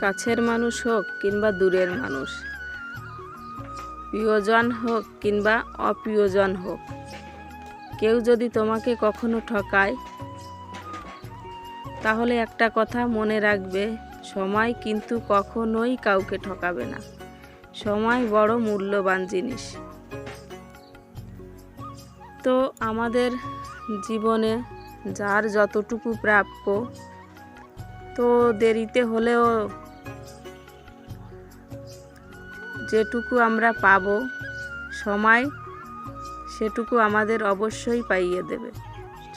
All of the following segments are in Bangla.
কাছের মানুষ হোক কিংবা দূরের মানুষ। প্রিয়জন হোক কিংবা অপ্রিয়জন হোক। কেউ যদি তোমাকে কখনো ঠকায়, তাহলে একটা কথা মনে রাখবে, সময় কিন্তু কখনোই কাউকে ঠকাবে না। সময় বড় মূল্যবান জিনিস। তো আমাদের জীবনে যার যতটুকু প্রাপ্য, তো দেরিতে হলেও যেটুকু আমরা পাবো, সময় সেটুকু আমাদের অবশ্যই পাইয়ে দেবে।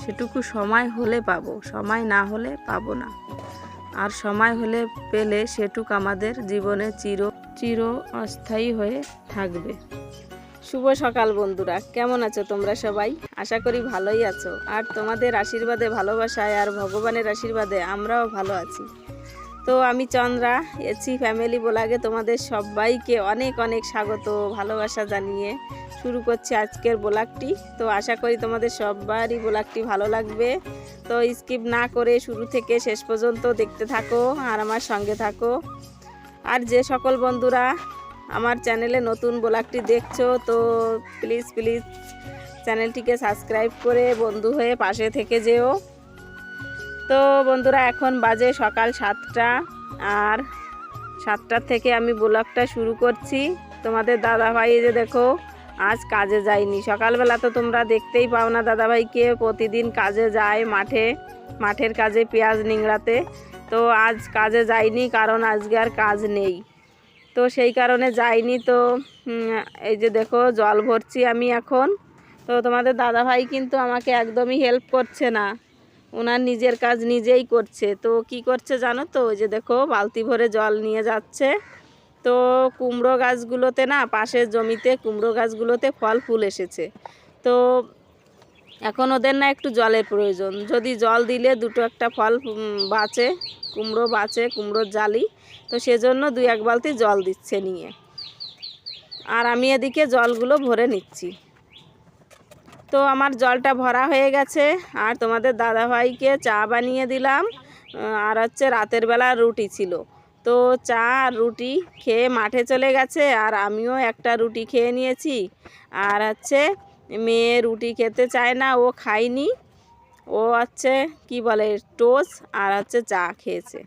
সেটুকু সময় হলে পাব, সময় না হলে পাবো না। আর সময় হলে পেলে সেটুক আমাদের জীবনে চির চির অস্থায়ী হয়ে থাকবে। শুভ সকাল বন্ধুরা, কেমন আছো তোমরা সবাই? আশা করি ভালোই আছো। আর তোমাদের আশীর্বাদে, ভালোবাসায় আর ভগবানের আশীর্বাদে আমরাও ভালো আছি। তো আমি চন্দ্রা, এছি ফ্যামিলি বলাগে তোমাদের সবাইকে অনেক অনেক স্বাগত, ভালোবাসা জানিয়ে শুরু করছি আজকের ব্লগটি। তো আশা করি তোমাদের সবারই ব্লগটি ভালো লাগবে। তো স্কিপ না করে শুরু থেকে শেষ পর্যন্ত দেখতে থাকো আর আমার সঙ্গে থাকো। আর যে সকল বন্ধুরা আমার চ্যানেলে নতুন ব্লগটি দেখছ, তো প্লিজ প্লিজ চ্যানেলটিকে সাবস্ক্রাইব করে বন্ধু হয়ে পাশে থেকে যেও। তো বন্ধুরা, এখন বাজে সকাল সাতটা, আর সাতটার থেকে আমি ব্লগটা শুরু করছি। তোমাদের দাদাভাই যে দেখো, আজ কাজে যায়নি। সকালবেলা তো তোমরা দেখতেই পাও না দাদাভাইকে, প্রতিদিন কাজে যায় মাঠে, মাঠের কাজে পেঁয়াজ নিংড়াতে। তো আজ কাজে যায়নি, কারণ আজকে আর কাজ নেই। তো সেই কারণে যাইনি তো এই যে দেখো, জল ভরছি আমি এখন। তো তোমাদের দাদাভাই কিন্তু আমাকে একদমই হেল্প করছে না। ওনার নিজের কাজ নিজেই করছে। তো কি করছে জানো তো? ওই যে দেখো, বালতি ভরে জল নিয়ে যাচ্ছে। তো কুমড়ো গাছগুলোতে না, পাশের জমিতে কুমড়ো গাছগুলোতে ফল, ফুল এসেছে। তো এখন ওদের না একটু জলের প্রয়োজন। যদি জল দিলে দুটো একটা ফল বাঁচে, কুমড়ো বাঁচে, কুমড়োর জালি। তো সেজন্য দুই এক বালতি জল দিচ্ছে নিয়ে। আর আমি এদিকে জলগুলো ভরে নিচ্ছি। তো আমার জলটা ভরা হয়ে গেছে আর তোমাদের দাদাভাইকে চা বানিয়ে দিলাম আর হচ্ছে রাতের বেলা রুটি ছিল। তো চা আর রুটি খেয়ে মাঠে চলে গেছে আর আমিও একটা রুটি খেয়ে নিয়েছি। আর হচ্ছে মেয়ে রুটি খেতে চায় না, ও খায়নি। ও হচ্ছে কি বলে, টোস্ট আর হচ্ছে চা খেয়েছে।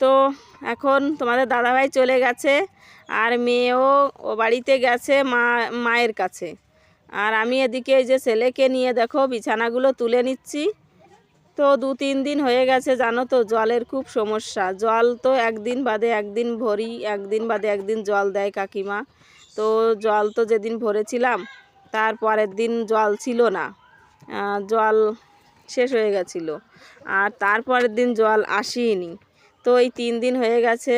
তো এখন তোমাদের দাদাভাই চলে গেছে আর মেয়েও ও বাড়িতে গেছে মা, মায়ের কাছে। আর আমি এদিকে এই যে ছেলেকে নিয়ে দেখো, বিছানাগুলো তুলে নিচ্ছি। তো দু তিন দিন হয়ে গেছে, জানো তো, জলের খুব সমস্যা। জল তো একদিন বাদে একদিন ভরি, একদিন বাদে একদিন জল দেয় কাকিমা। তো জল তো যেদিন ভরেছিলাম, তার পরের দিন জল ছিল না। জল শেষ হয়ে গেছিল। আর তারপরের দিন জল আসেনি তো এই তিন দিন হয়ে গেছে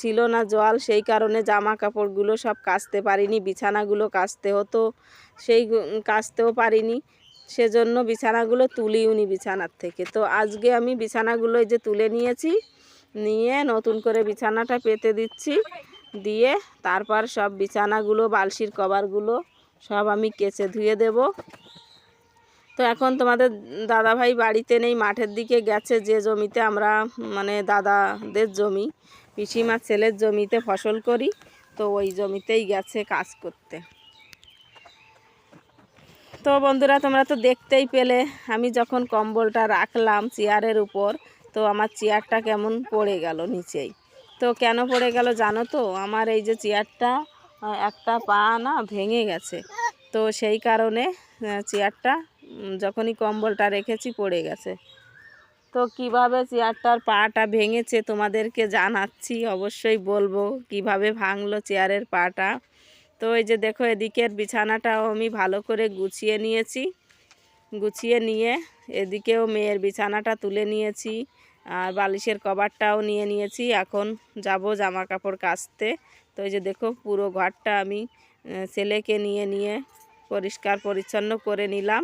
ছিল না জল, সেই কারণে জামা কাপড়গুলো সব কাচতে পারিনি, বিছানাগুলো কাচতে হতো, সেই কাচতেও পারিনি, সেজন্য বিছানাগুলো তুলিওনি বিছানার থেকে। তো আজকে আমি বিছানাগুলো যে তুলে নিয়েছি, নিয়ে নতুন করে বিছানাটা পেতে দিচ্ছি, দিয়ে তারপর সব বিছানাগুলো, বালশির কভারগুলো সব আমি কেচে ধুয়ে দেবো। তো এখন তোমাদের দাদাভাই বাড়িতে নেই, মাঠের দিকে গেছে যে জমিতে আমরা মানে দাদাদের জমি, পিসিমার ছেলের জমিতে ফসল করি, তো ওই জমিতেই গেছে কাজ করতে। তো বন্ধুরা, তোমরা তো দেখতেই পেলে, আমি যখন কম্বলটা রাখলাম চেয়ারের উপর, তো আমার চেয়ারটা কেমন পড়ে গেল নিচেই। তো কেন পড়ে গেল জানো তো? আমার এই যে চেয়ারটা একটা পা না ভেঙে গেছে। তো সেই কারণে চেয়ারটা যখনই কম্বলটা রেখেছি, পড়ে গেছে। তো কীভাবে চেয়ারটার পাটা ভেঙেছে তোমাদেরকে জানাচ্ছি, অবশ্যই বলব। কীভাবে ভাঙলো চেয়ারের পাটা? তো এই যে দেখো, এদিকের বিছানাটাও আমি ভালো করে গুছিয়ে নিয়েছি। গুছিয়ে নিয়ে এদিকেও মেয়ের বিছানাটা তুলে নিয়েছি, আর বালিশের কভারটাও নিয়ে নিয়েছি। এখন যাব জামা কাপড় কাচতে। তো এই যে দেখো, পুরো ঘরটা আমি ছেলেকে নিয়ে নিয়ে পরিষ্কার পরিচ্ছন্ন করে নিলাম।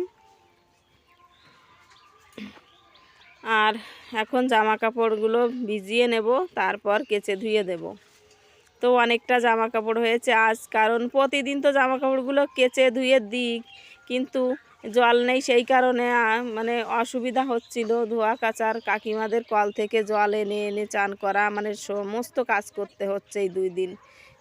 আর এখন জামা কাপড়গুলো ভিজিয়ে নেব, তারপর কেচে ধুয়ে দেব। তো অনেকটা জামা কাপড় হয়েছে আজ, কারণ প্রতিদিন তো জামা কাপড়গুলো কেচে ধুয়ে দিই, কিন্তু জল নেই সেই কারণে মানে অসুবিধা হচ্ছিল। ধোয়া কাচার কাকিমাদের কল থেকে জল এনে এনে চান করা মানে সমস্ত কাজ করতে হচ্ছে এই দুই দিন।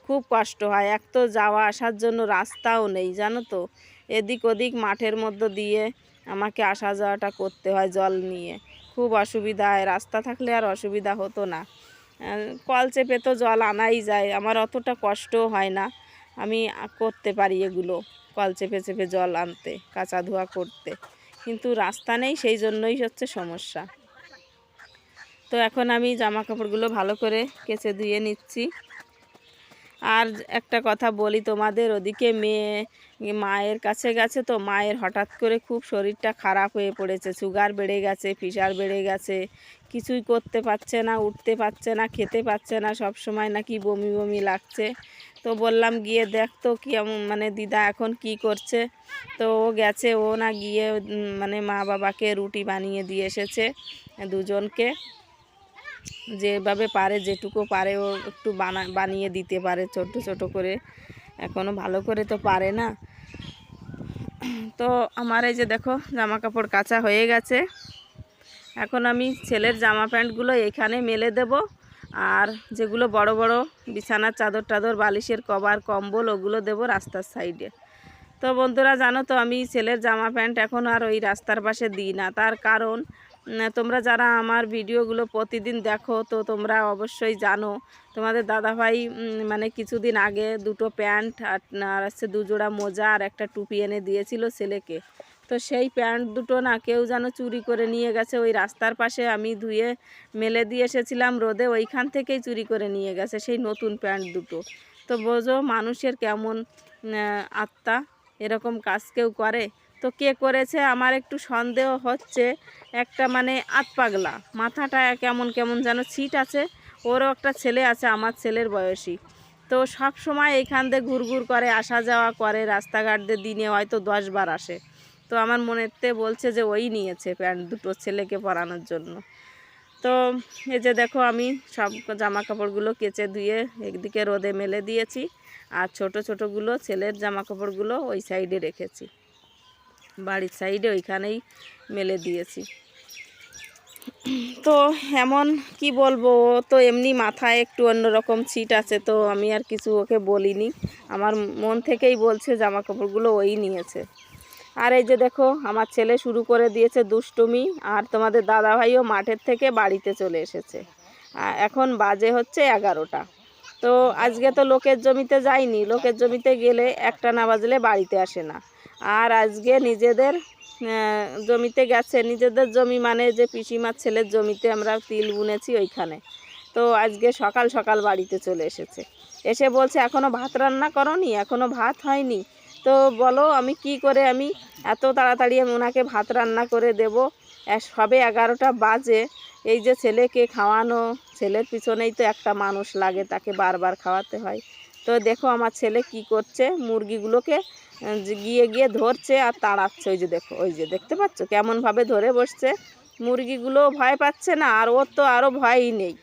খুব কষ্ট হয়, এক তো যাওয়া আসার জন্য রাস্তাও নেই, জানো তো? এদিক ওদিক মাঠের মধ্য দিয়ে আমাকে আসা যাওয়াটা করতে হয় জল নিয়ে। খুব অসুবিধা হয় রাস্তা থাকলে আর অসুবিধা হতো না। কল চেপে তো জল আনাই যায়, আমার অতটা কষ্ট হয় না। আমি করতে পারি এগুলো, কল চেপে চেপে জল আনতে, কাঁচা ধোয়া করতে। কিন্তু রাস্তা নেই, সেই জন্যই হচ্ছে সমস্যা। তো এখন আমি জামা কাপড়গুলো ভালো করে কেচে ধুয়ে নিচ্ছি। আর একটা কথা বলি তোমাদের, ওদিকে মেয়ে মায়ের কাছে গেছে তো মায়ের হঠাৎ করে খুব শরীরটা খারাপ হয়ে পড়েছে সুগার বেড়ে গেছে প্রেশার বেড়ে গেছে, কিছুই করতে পারছে না, উঠতে পারছে না, খেতে পারছে না, সব সময় নাকি বমি বমি লাগছে। তো বললাম গিয়ে দেখ তো কি এমন- মানে দিদা এখন কি করছে? তো ও গেছে, ও না গিয়ে মানে মা বাবাকে রুটি বানিয়ে দিয়ে এসেছে দুজনকে। যেভাবে পারে, যেটুকু পারে ও একটু বানা, বানিয়ে দিতে পারে ছোট ছোট করে। এখনও ভালো করে তো পারে না। তো আমার এই যে দেখো জামা কাপড় কাচা হয়ে গেছে। এখন আমি ছেলের জামা প্যান্টগুলো এখানে মেলে দেব। আর যেগুলো বড় বড় বিছানার চাদর টাদর, বালিশের কভার, কম্বল, ওগুলো দেব রাস্তার সাইডে। তো বন্ধুরা জানো তো, আমি ছেলের জামা প্যান্ট এখন আর ওই রাস্তার পাশে দিই না। তার কারণ তোমরা যারা আমার ভিডিওগুলো প্রতিদিন দেখো, তো তোমরা অবশ্যই জানো, তোমাদের দাদাভাই মানে কিছুদিন আগে দুটো প্যান্ট আর হচ্ছে দুজোড়া মোজা আর একটা টুপি এনে দিয়েছিল ছেলেকে। তো সেই প্যান্ট দুটো না কেউ যেন চুরি করে নিয়ে গেছে। ওই রাস্তার পাশে আমি ধুয়ে মেলে দিয়ে এসেছিলাম রোদে, ওইখান থেকেই চুরি করে নিয়ে গেছে সেই নতুন প্যান্ট দুটো। তো বোঝো মানুষের কেমন আত্মা, এরকম কাজ কেউ করে? তো কে করেছে? আমার একটু সন্দেহ হচ্ছে। একটা মানে আতপাগলা মাথাটা কেমন কেমন যেন ছিট আছে। ওরও একটা ছেলে আছে, আমার ছেলের বয়সী। তো সব সময় এইখান দিয়ে ঘুরঘুর করে, আসা যাওয়া করে, রাস্তাঘাট দিয়ে দিনে হয়তো দশ বার আসে। তো আমার মনেতে বলছে যে ওই নিয়েছে প্যান্ট দুটো ছেলেকে পরানোর জন্য। তো এই যে দেখো, আমি সব জামা কাপড়গুলো কেচে ধুয়ে একদিকে রোদে মেলে দিয়েছি। আর ছোট ছোটোগুলো ছেলের জামা কাপড়গুলো ওই সাইডে রেখেছি। বাড়ির সাইডে ওইখানেই মেলে দিয়েছি। তো এমন কি বলব তো এমনি মাথায় একটু অন্যরকম ছিট আছে, তো আমি আর কিছু ওকে বলিনি। আমার মন থেকেই বলছে জামা কাপড়গুলো ওই নিয়েছে। আর এই যে দেখো, আমার ছেলে শুরু করে দিয়েছে দুষ্টুমি, আর তোমাদের দাদাভাইও মাঠের থেকে বাড়িতে চলে এসেছে। এখন বাজে হচ্ছে এগারোটা। তো আজকে তো লোকের জমিতে যাইনি, লোকের জমিতে গেলে একটা না বাজলে বাড়িতে আসে না। আর আজকে নিজেদের জমিতে গেছে। নিজেদের জমি মানে যে পিসিমার ছেলের জমিতে আমরা তিল বুনেছি ওইখানে। তো আজকে সকাল সকাল বাড়িতে চলে এসেছে। এসে বলছে এখনও ভাত রান্না করনি? এখনও ভাত হয়নি? তো বলো, আমি কি করে আমি এত তাড়াতাড়ি আমি ওনাকে ভাত রান্না করে দেব? সবে এগারোটা বাজে। এই যে ছেলেকে খাওয়ানো, ছেলের পিছনেই তো একটা মানুষ লাগে, তাকে বারবার খাওয়াতে হয়। তো দেখো আমার ছেলে কি করছে, মুরগিগুলোকে গিয়ে গিয়ে ধরছে আর তাড়াচ্ছে। ওই যে দেখো, ওই যে দেখতে পাচ্ছ? কেমনভাবে ধরে বসছে। মুরগিগুলো ভয় পাচ্ছে না, আর ওর তো আরও ভয়ই নেই।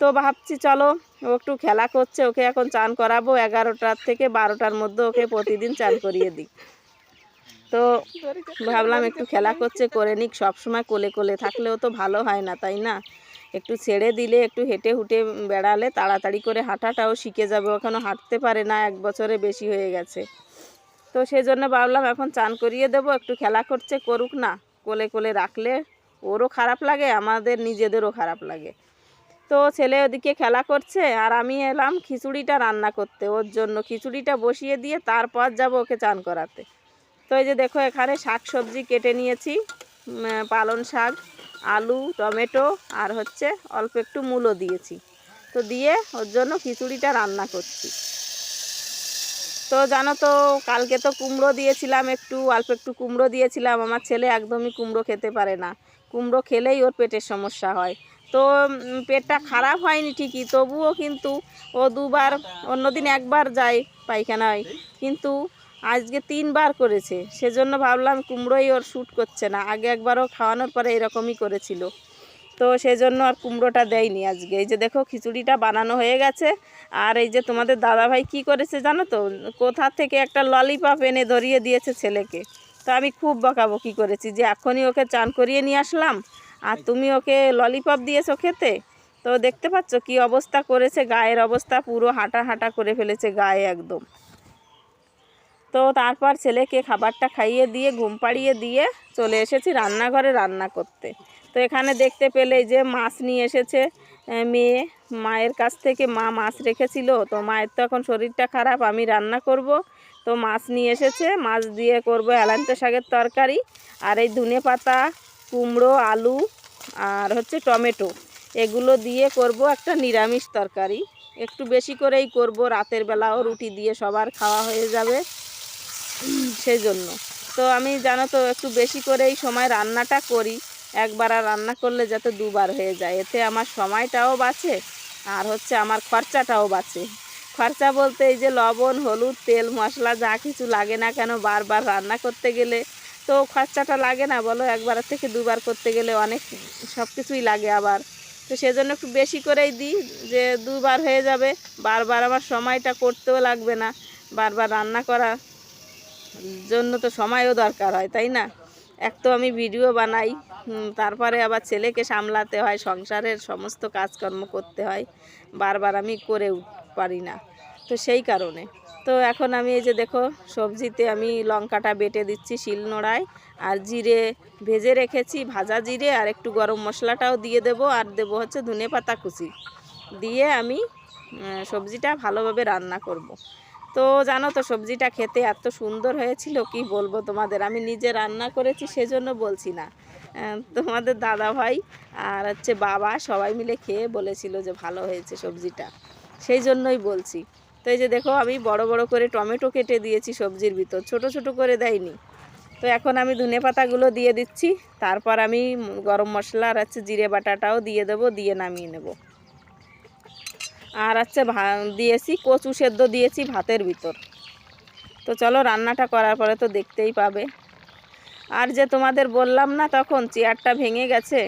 তো ভাবছি, চলো, ও একটু খেলা করছে, ওকে এখন চান করাবো। এগারোটার থেকে বারোটার মধ্যে ওকে প্রতিদিন চান করিয়ে দিই। তো ভাবলাম একটু খেলা করছে, করে নিক। সবসময় কোলে কোলে থাকলেও তো ভালো হয় না, তাই না? একটু ছেড়ে দিলে, একটু হেঁটে হুটে বেড়ালে তাড়াতাড়ি করে হাঁটাটাও শিখে যাবে। ওখানে হাঁটতে পারে না, এক বছরে বেশি হয়ে গেছে। তো সেই জন্য ভাবলাম এখন চান করিয়ে দেবো একটু খেলা করছে করুক না। কোলে কোলে রাখলে ওরও খারাপ লাগে আমাদের নিজেদেরও খারাপ লাগে। তো ছেলে ওদিকে খেলা করছে আর আমি এলাম খিচুড়িটা রান্না করতে ওর জন্য খিচুড়িটা বসিয়ে দিয়ে তারপর যাব ওকে চান করাতে। তো এই যে দেখো এখানে শাক সবজি কেটে নিয়েছি উম, পালং শাক আলু টমেটো আর হচ্ছে অল্প একটু মূলো দিয়েছি। তো দিয়ে ওর জন্য খিচুড়িটা রান্না করছি। তো জানো তো, কালকে তো কুমড়ো দিয়েছিলাম একটু, অল্প একটু কুমড়ো দিয়েছিলাম। আমার ছেলে একদমই কুমড়ো খেতে পারে না। কুমড়ো খেলেই ওর পেটের সমস্যা হয়। তো পেটটা খারাপ হয়নি ঠিকই, তবুও কিন্তু ও দুবার, অন্যদিন একবার যায় পায়খানায়। কিন্তু আজকে তিনবার করেছে। সেজন্য ভাবলাম কুমড়োই ওর শ্যুট করছে না। আগে একবারও খাওয়ানোর পরে এরকমই করেছিল। তো সেই জন্য আর কুমড়োটা দেয়নি আজকে। এই যে দেখো, খিচুড়িটা বানানো হয়ে গেছে। আর এই যে তোমাদের দাদাভাই কি করেছে জানো তো? কোথা থেকে একটা ললিপপ এনে ধরিয়ে দিয়েছে ছেলেকে। তো আমি খুব বকাবকি করেছি যে এখনই ওকে চান করিয়ে নিয়ে আসলাম। আর তুমি ওকে ললিপপ দিয়েছ খেতে? তো দেখতে পাচ্ছ কি অবস্থা করেছে, গায়ের অবস্থা পুরো হাঁটা হাঁটা করে ফেলেছে গায়ে একদম। তো তারপর ছেলেকে খাবারটা খাইয়ে দিয়ে, ঘুম পাড়িয়ে দিয়ে চলে এসেছি রান্নাঘরে রান্না করতে। তো এখানে দেখতে পেলে যে মাছ নিয়ে এসেছে মেয়ে। মায়ের কাছ থেকে মা মাছ রেখেছিল। তো মায়ের তো এখন শরীরটা খারাপ, আমি রান্না করব। তো মাছ নিয়ে এসেছে, মাছ দিয়ে করব এলান্ত শাকের তরকারি। আর এই ধনে পাতা, কুমড়ো, আলু, আর হচ্ছে টমেটো। এগুলো দিয়ে করব একটা নিরামিষ তরকারি। একটু বেশি করেই করব, রাতের বেলাও রুটি দিয়ে সবার খাওয়া হয়ে যাবে। সেই জন্য তো আমি জানো তো, একটু বেশি করেই সময় রান্নাটা করি। একবার আর রান্না করলে যাতে দুবার হয়ে যায়। এতে আমার সময়টাও বাঁচে আর হচ্ছে আমার খরচাটাও বাঁচে। খরচা বলতে এই যে লবণ, হলুদ, তেল, মশলা যা কিছু লাগে না কেন বারবার রান্না করতে গেলে তো খরচাটা লাগে না বলো, একবার থেকে দুবার করতে গেলে অনেক সব কিছুই লাগে আবার। তো সেজন্য একটু বেশি করেই দিই যে দুবার হয়ে যাবে, বারবার আমার সময়টা করতেও লাগবে না। বারবার রান্না করা জন্য তো সময়ও দরকার হয়, তাই না? এক তো আমি ভিডিও বানাই তারপরে আবার ছেলেকে সামলাতে হয়, সংসারের সমস্ত কাজকর্ম করতে হয়, বারবার আমি করে পারি না। তো সেই কারণে। তো এখন আমি এই যে দেখো, সবজিতে আমি লঙ্কাটা বেটে দিচ্ছি শিলনোড়ায়, আর জিরে ভেজে রেখেছি, ভাজা জিরে, আর একটু গরম মশলাটাও দিয়ে দেবো, আর দেবো হচ্ছে ধনে পাতা কুচি। দিয়ে আমি সবজিটা ভালোভাবে রান্না করব। তো জানো তো সবজিটা খেতে এত সুন্দর হয়েছিল, কি বলব তোমাদের? আমি নিজে রান্না করেছি সেজন্য বলছি না। তোমাদের দাদা ভাই আর হচ্ছে বাবা সবাই মিলে খেয়ে বলেছিল যে ভালো হয়েছে সবজিটা। সেই জন্যই বলছি। তো এই যে দেখো, আমি বড় বড় করে টমেটো কেটে দিয়েছি সবজির ভিতর, ছোট ছোট করে দেয়নি। তো এখন আমি ধনে পাতাগুলো দিয়ে দিচ্ছি, তারপর আমি গরম মশলা আর হচ্ছে জিরে বাটাটাও দিয়ে দেবো, দিয়ে নামিয়ে নেব। আর হচ্ছে দিয়েছি, কচু সেদ্ধ দিয়েছি ভাতের ভিতর। তো চলো রান্নাটা করার পরে তো দেখতেই পাবে। আর যে তোমাদের বললাম না তখন চেয়ারটা ভেঙে গেছে,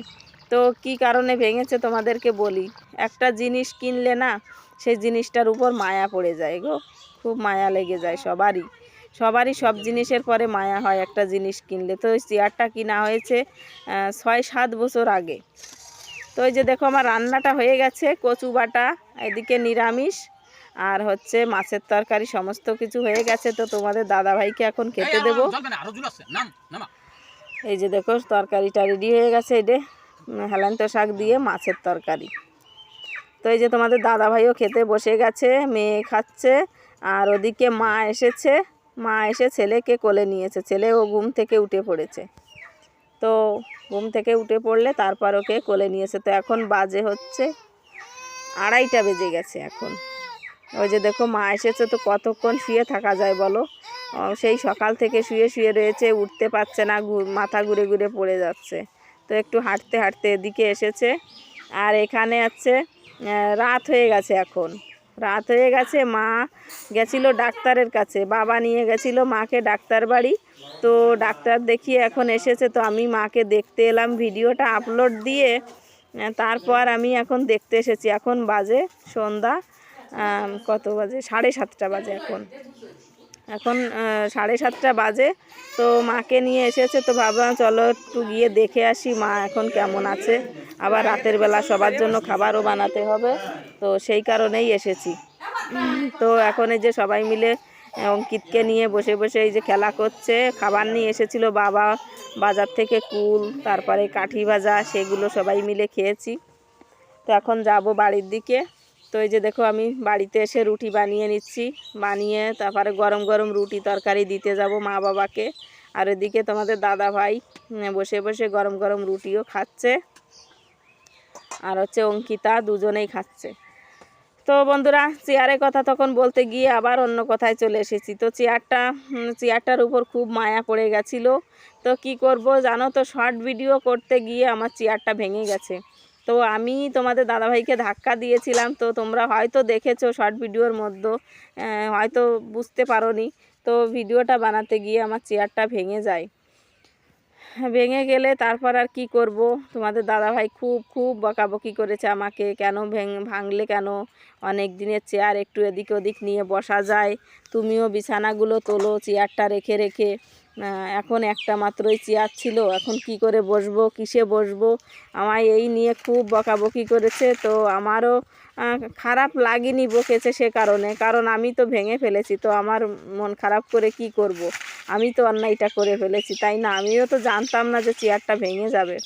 তো কি কারণে ভেঙেছে তোমাদেরকে বলি। একটা জিনিস কিনলে না, সেই জিনিসটার উপর মায়া পড়ে যায় গো। খুব মায়া লেগে যায় সবারই। সবারই সব জিনিসের পরে মায়া হয় একটা জিনিস কিনলে। তো ওই চেয়ারটা কিনা হয়েছে ছয় সাত বছর আগে। তো ওই যে দেখো আমার রান্নাটা হয়ে গেছে কচু বাটা এদিকে নিরামিষ আর হচ্ছে মাছের তরকারি সমস্ত কিছু হয়ে গেছে। তো তোমাদের দাদাভাইকে এখন খেতে দেবো। এই যে দেখো তরকারিটা রেডি হয়ে গেছে এটা হেলান্ত শাক দিয়ে মাছের তরকারি। তো এই যে তোমাদের দাদাভাইও খেতে বসে গেছে মেয়ে খাচ্ছে আর ওদিকে মা এসেছে। মা এসে ছেলেকে কোলে নিয়েছে। ছেলে ও ঘুম থেকে উঠে পড়েছে। তো ঘুম থেকে উঠে পড়লে তারপর ওকে কোলে নিয়েছে তো এখন বাজে হচ্ছে আড়াইটা বেজে গেছে এখন। ওই যে দেখো, মা এসেছে তো কতক্ষণ শুয়ে থাকা যায় বলো? সেই সকাল থেকে শুয়ে শুয়ে রয়েছে, উঠতে পারছে না মাথা ঘুরে ঘুরে পড়ে যাচ্ছে। তো একটু হাঁটতে হাঁটতে এদিকে এসেছে। আর এখানে আছে রাত হয়ে গেছে এখন। রাত হয়ে গেছে, মা গেছিল ডাক্তারের কাছে, বাবা নিয়ে গেছিল মাকে ডাক্তার বাড়ি। তো ডাক্তার দেখিয়ে এখন এসেছে, তো আমি মাকে দেখতে এলাম, ভিডিওটা আপলোড দিয়ে তারপর আমি এখন দেখতে এসেছি। এখন বাজে সন্ধ্যা কত বাজে? সাড়ে সাতটা বাজে এখন। এখন সাড়ে সাতটা বাজে, তো মাকে নিয়ে এসেছে, তো ভাবলাম চলো একটু গিয়ে দেখে আসি মা এখন কেমন আছে। আবার রাতের বেলা সবার জন্য খাবারও বানাতে হবে, তো সেই কারণেই এসেছি। তো এখন এই যে সবাই মিলে অঙ্কিতকে নিয়ে বসে বসে এই যে খেলা করছে, খাবার নিয়ে এসেছিল বাবা, বাজার থেকে কুল, তারপরে কাঠি ভাজা, সেগুলো সবাই মিলে খেয়েছি। তো এখন যাব বাড়ির দিকে। তো এই যে দেখো আমি বাড়িতে এসে রুটি বানিয়ে নিচ্ছি। বানিয়ে তারপরে গরম গরম রুটি তরকারি দিতে যাব মা বাবাকে। আর এদিকে তোমাদের দাদা ভাই বসে বসে গরম গরম রুটিও খাচ্ছে। আর হচ্ছে অঙ্কিতা দুজনেই খাচ্ছে। তো বন্ধুরা, চেয়ারের কথা তখন বলতে গিয়ে আবার অন্য কথায় চলে এসেছি। তো চেয়ারটা চেয়ারটার উপর খুব মায়া পড়ে গেছিল। তো কি করব জানো তো, শর্ট ভিডিও করতে গিয়ে আমার চেয়ারটা ভেঙে গেছে। তো আমি তোমাদের দাদাভাইকে ধাক্কা দিয়েছিলাম, তো তোমরা হয়তো দেখেছ শর্ট ভিডিওর মধ্যে হয়তো বুঝতে পারোনি। তো ভিডিওটা বানাতে গিয়ে আমার চেয়ারটা ভেঙে যায়। ভেঙে গেলে তারপর আর কি করব? তোমাদের দাদাভাই খুব খুব বকাবকি করেছে আমাকে, কেন ভেঙ, ভাঙলে কেন? অনেক দিনের চেয়ার একটু এদিক ওদিক নিয়ে বসা যায়। তুমিও বিছানাগুলো তোলো, চেয়ারটা রেখে রেখে। এখন একটা মাত্রই চেয়ার ছিল, এখন কি করে বসবো, কিসে বসবো? আমায় এই নিয়ে খুব বকাবকি করেছে, তো আমারও খারাপ লাগেনি বকেছে সে কারণে, কারণ আমি তো ভেঙে ফেলেছি, তো আমার মন খারাপ করে কি করব। আমি তো অন্যায়টা করে ফেলেছি, তাই না? আমিও তো জানতাম না যে চেয়ারটা ভেঙে যাবে।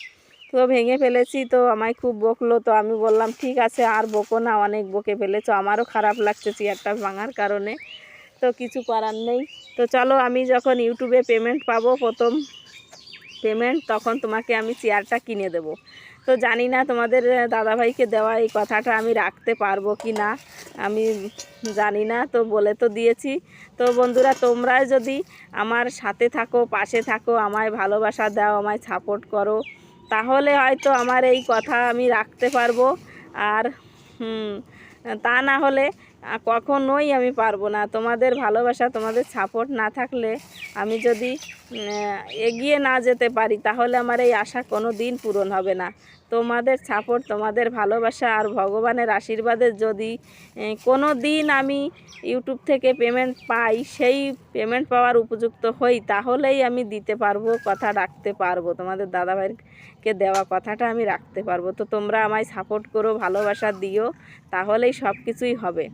তো ভেঙে ফেলেছি, তো আমায় খুব বকলো, তো আমি বললাম, ঠিক আছে, আর বকো না, অনেক বকে ফেলেছো, আমারও খারাপ লাগছে চেয়ারটা ভাঙার কারণে। তো কিছু করার নেই। তো চলো আমি যখন ইউটিউবে পেমেন্ট পাবো প্রথম পেমেন্ট তখন তোমাকে আমি চেয়ারটা কিনে দেবো। তো জানি না তোমাদের দাদাভাইকে দেওয়া এই কথাটা আমি রাখতে পারব কি না, আমি জানি না, তো বলে তো দিয়েছি। তো বন্ধুরা তোমরা যদি আমার সাথে থাকো, পাশে থাকো, আমায় ভালোবাসা দাও, আমায় সাপোর্ট করো, তাহলে হয়তো আমার এই কথা আমি রাখতে পারব। আর তা না হলে কখনোই আমি পারব না। তোমাদের ভালোবাসা, তোমাদের সাপোর্ট না থাকলে আমি যদি এগিয়ে না যেতে পারি, তাহলে আমার এই আশা কোনো দিন পূরণ হবে না। তোমাদের সাপোর্ট তোমাদের ভালোবাসা আর ভগবানের আশীর্বাদে যদি কোনো দিন আমি ইউটিউব থেকে পেমেন্ট পাই, সেই পেমেন্ট পাওয়ার উপযুক্ত হই, তাহলেই আমি দিতে পারব, কথা রাখতে পারব। তোমাদের দাদাভাইকে দেওয়া কথাটা আমি রাখতে পারব। তো তোমরা আমায় সাপোর্ট করো, ভালোবাসা দিও, তাহলেই সব কিছুই হবে।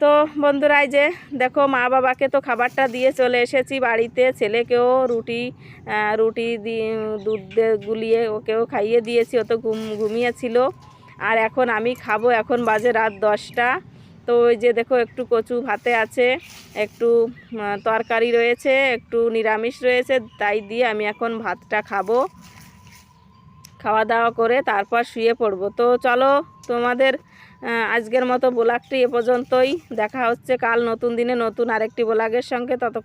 তো বন্ধুরা যে দেখো মা বাবাকে তো খাবারটা দিয়ে চলে এসেছি বাড়িতে। ছেলেকেও রুটি রুটি দুধ গুলিয়ে ওকেও খাইয়ে দিয়েছি, ও তো ঘুম, ঘুমিয়েছিল। আর এখন আমি খাব, এখন বাজে রাত দশটা। তো ওই যে দেখো একটু কচু ভাতে আছে, একটু তরকারি রয়েছে, একটু নিরামিষ রয়েছে, তাই দিয়ে আমি এখন ভাতটা খাব। খাওয়া দাওয়া করে তারপর শুয়ে পড়ব। তো চলো তোমাদের আজকের মতো ব্লগটি এ পর্যন্তই। দেখা হচ্ছে কাল নতুন দিনে নতুন আরেকটি ব্লগের সঙ্গে। তত